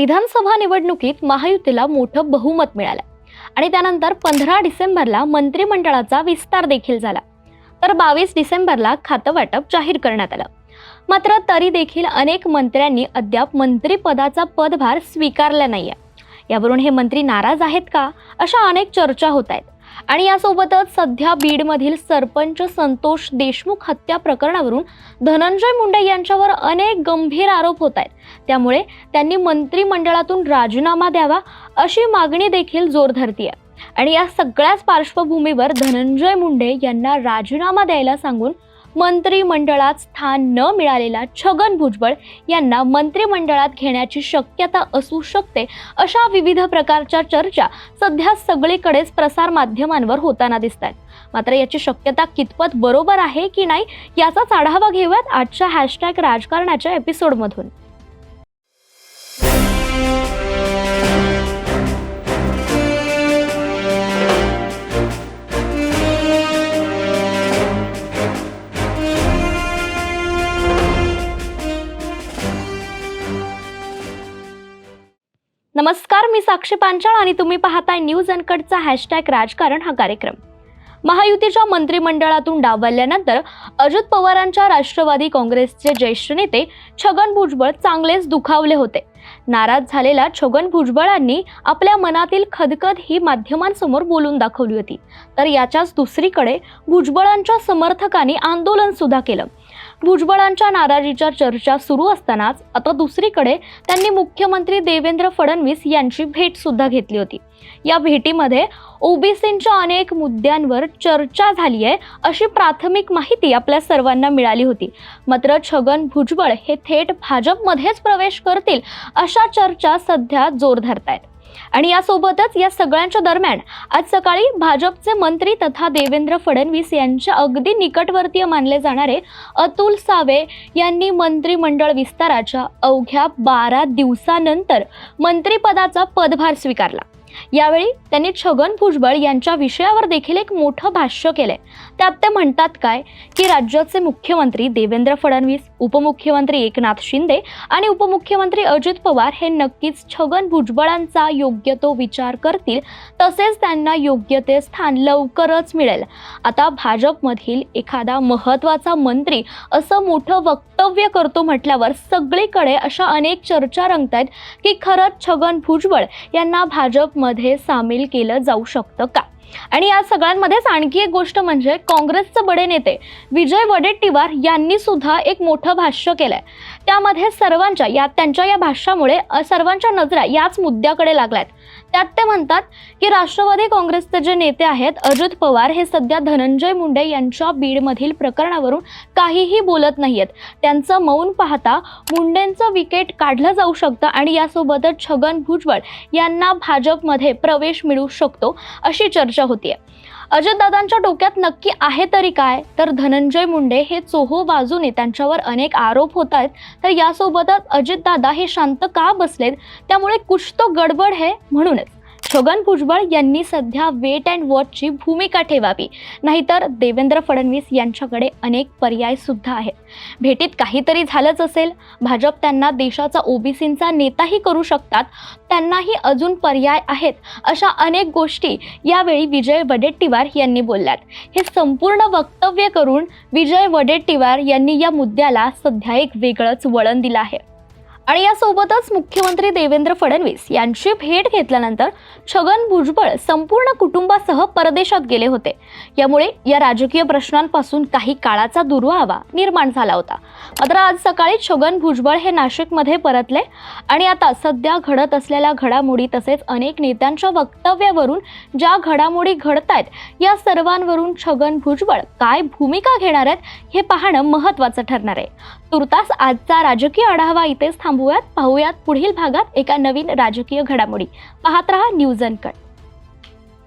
विधानसभा निवडणुकीत महायुतीला मोठं बहुमत मिळालं. आणि त्यानंतर पंधरा डिसेंबरला मंत्रिमंडळाचा विस्तार देखील झाला. तर बावीस डिसेंबरला खातं वाटप जाहीर करण्यात आलं. मात्र तरी देखील अनेक मंत्र्यांनी अद्याप मंत्रिपदाचा पदभार स्वीकारला नाही आहे यावरून हे मंत्री नाराज आहेत का? अशा अनेक चर्चा होत आहेत. आणि यासोबतच सध्या बीडमधील सरपंच संतोष देशमुख हत्या प्रकरणावरून धनंजय मुंडे यांच्यावर अनेक गंभीर आरोप होत आहेत. त्यामुळे त्यांनी मंत्रिमंडळातून राजीनामा द्यावा अशी मागणी देखील जोर धरतीये. आणि या सगळ्याच पार्श्वभूमीवर धनंजय मुंडे यांना राजीनामा द्यायला सांगून मंत्रिमंडळात स्थान न मिळालेला छगन भुजबळ यांना मंत्रिमंडळात घेण्याची शक्यता असू शकते अशा विविध प्रकारच्या चर्चा सध्या सगळीकडेच प्रसार माध्यमांवर होताना दिसत आहेत मात्र याची शक्यता कितपत बरोबर आहे की नाही याचाच आढावा घेऊयात आजच्या हॅशटॅग राजकारणाच्या एपिसोडमधून नमस्कार मी साक्षी पांचाळ आणि तुम्ही पाहताय न्यूज अनकटचा हॅशटॅग राजकारण हा कार्यक्रम. महायुतीच्या मंत्रिमंडळातून डावलल्यानंतर अजित पवारांच्या राष्ट्रवादी काँग्रेसचे ज्येष्ठ नेते छगन भुजबळ चांगलेच दुखावले होते. नाराज झालेल्या छगन भुजबळांनी आपल्या मनातील खदखद ही माध्यमांसमोर बोलून दाखवली होती. तर याच्याच दुसरीकडे भुजबळांच्या समर्थकांनी आंदोलन सुद्धा केलं. भुजबळांच्या नाराजीच्या चर्चा सुरू असतानाच आता दुसरीकडे त्यांनी मुख्यमंत्री देवेंद्र फडणवीस यांची भेट सुद्धा घेतली होती. या भेटीमध्ये ओबीसींच्या अनेक मुद्द्यांवर चर्चा झाली आहे अशी प्राथमिक माहिती आपल्या सर्वांना मिळाली होती. मात्र छगन भुजबळ हे थेट भाजपमध्येच प्रवेश करतील अशा चर्चा सध्या जोर धरतायत आणि यासोबतच या सगळ्यांच्या दरम्यान आज सकाळी भाजपचे मंत्री तथा देवेंद्र फडणवीस यांच्या अगदी निकटवर्तीय मानले जाणारे अतुल सावे यांनी मंत्रिमंडळ विस्ताराच्या अवघ्या बारा दिवसानंतर मंत्रिपदाचा पदभार स्वीकारला. यावेळी त्यांनी छगन भुजबळ यांच्या विषयावर देखील एक मोठं भाष्य केलंय. त्यात ते म्हणतात काय? की राज्याचे मुख्यमंत्री देवेंद्र फडणवीस उपमुख्यमंत्री एकनाथ शिंदे आणि उपमुख्यमंत्री अजित पवार हे नक्कीच छगन भुजबळांचा योग्य तो विचार करतील तसेच त्यांना योग्य ते स्थान लवकरच मिळेल. आता भाजपमधील एखादा महत्त्वाचा मंत्री असं मोठं वक्तव्य करतो म्हटल्यावर सगळीकडे अशा अनेक चर्चा रंगतायत की खरंच छगन भुजबळ यांना भाजप मध्ये सामील केलं जाऊ शकतं का? आणि या सगळ्यांमध्येच आणखी एक गोष्ट म्हणजे काँग्रेसचे बडे नेते विजय वडेट्टीवार यांनी सुद्धा एक मोठं भाष्य केलंय. त्यामध्ये सर्वांच्या या त्यांच्या या भाष्यामुळे सर्वांच्या नजरा याच मुद्द्याकडे लागल्यात. त्यात ते म्हणतात की राष्ट्रवादी काँग्रेसचे जे नेते आहेत अजित पवार हे सध्या धनंजय मुंडे यांच्या बीडमधील प्रकरणावरून काहीही बोलत नाहीयेत. त्यांचं मौन पाहता मुंडेंचं विकेट काढलं जाऊ शकतं आणि यासोबतच छगन भुजबळ यांना भाजपमध्ये प्रवेश मिळू शकतो अशी चर्चा होतीये. अजितदादांच्या डोक्यात नक्की आहे तरी काय? तर धनंजय मुंडे हे चोहो बाजूने त्यांच्यावर अनेक आरोप होत आहेत. तर यासोबतच अजितदादा हे शांत का बसलेत? त्यामुळे कुछ तो गडबड है म्हणूनच. छगन भुजबळ यांनी सध्या वेट अँड वॉचची भूमिका ठेवावी. नाहीतर देवेंद्र फडणवीस यांच्याकडे अनेक पर्याय सुद्धा आहेत. भेटीत काहीतरी झालंच असेल. भाजप त्यांना देशाचा ओबीसींचा नेताही करू शकतात. त्यांनाही अजून पर्याय आहेत अशा अनेक गोष्टी यावेळी विजय वडेट्टीवार यांनी बोलल्यात. हे संपूर्ण वक्तव्य करून विजय वडेट्टीवार यांनी या मुद्द्याला सध्या एक वेगळंच वळण दिलं आहे. आणि यासोबतच मुख्यमंत्री देवेंद्र फडणवीस यांची भेट घेतल्यानंतर छगन भुजबळ संपूर्ण कुटुंबासह परदेशात गेले होते. यामुळे या राजकीय प्रश्नांपासून काही काळाचा दुर्वावा निर्माण झाला होता. मात्र आज सकाळी छगन भुजबळ हे नाशिकमध्ये परतले आणि आता सध्या घडत असलेल्या घडामोडी तसेच अनेक नेत्यांच्या वक्तव्यावरून ज्या घडामोडी घडतायत या सर्वांवरून छगन भुजबळ काय भूमिका घेणार आहेत हे पाहणं महत्त्वाचं ठरणार आहे. तुर्तास आजचा राजकीय आढावा इथेच थांबूयात. पाहूयात पुढील भागात एका नवीन राजकीय घडामोडी. पाहत रहा न्यूज अनकट.